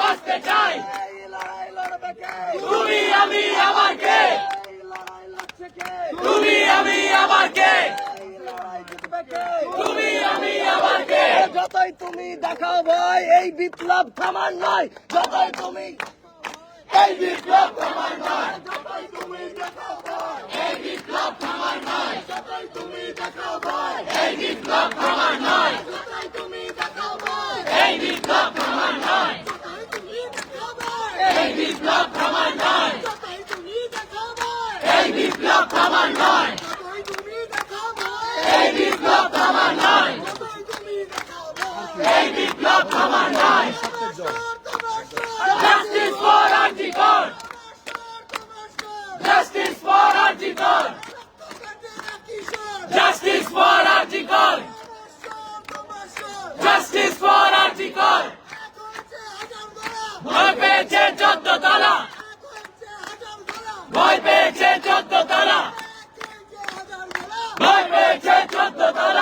বাঁচতে চাই। তুমি আমি আবার কে? তুমি আমি আবার কে? তুমি আমি আবার কে? যতই তুমি দেখাও ভয় এই বিপ্লব থামার নয়। যতই তুমি এই বিপ্লব আমার নয়। যতই তুমি দেখাও ভয় এই বিপ্লব আমার নয়। যতই তুমি দেখাও ভয় এই বিপ্লব আমার নয়। Justice for Article! Justice for Article! ভয় পেয়েছে চোদ্দ তারা ভয় পেয়েছে চোদ্দ তারা ভয় পেয়েছে চোদ্দ তারা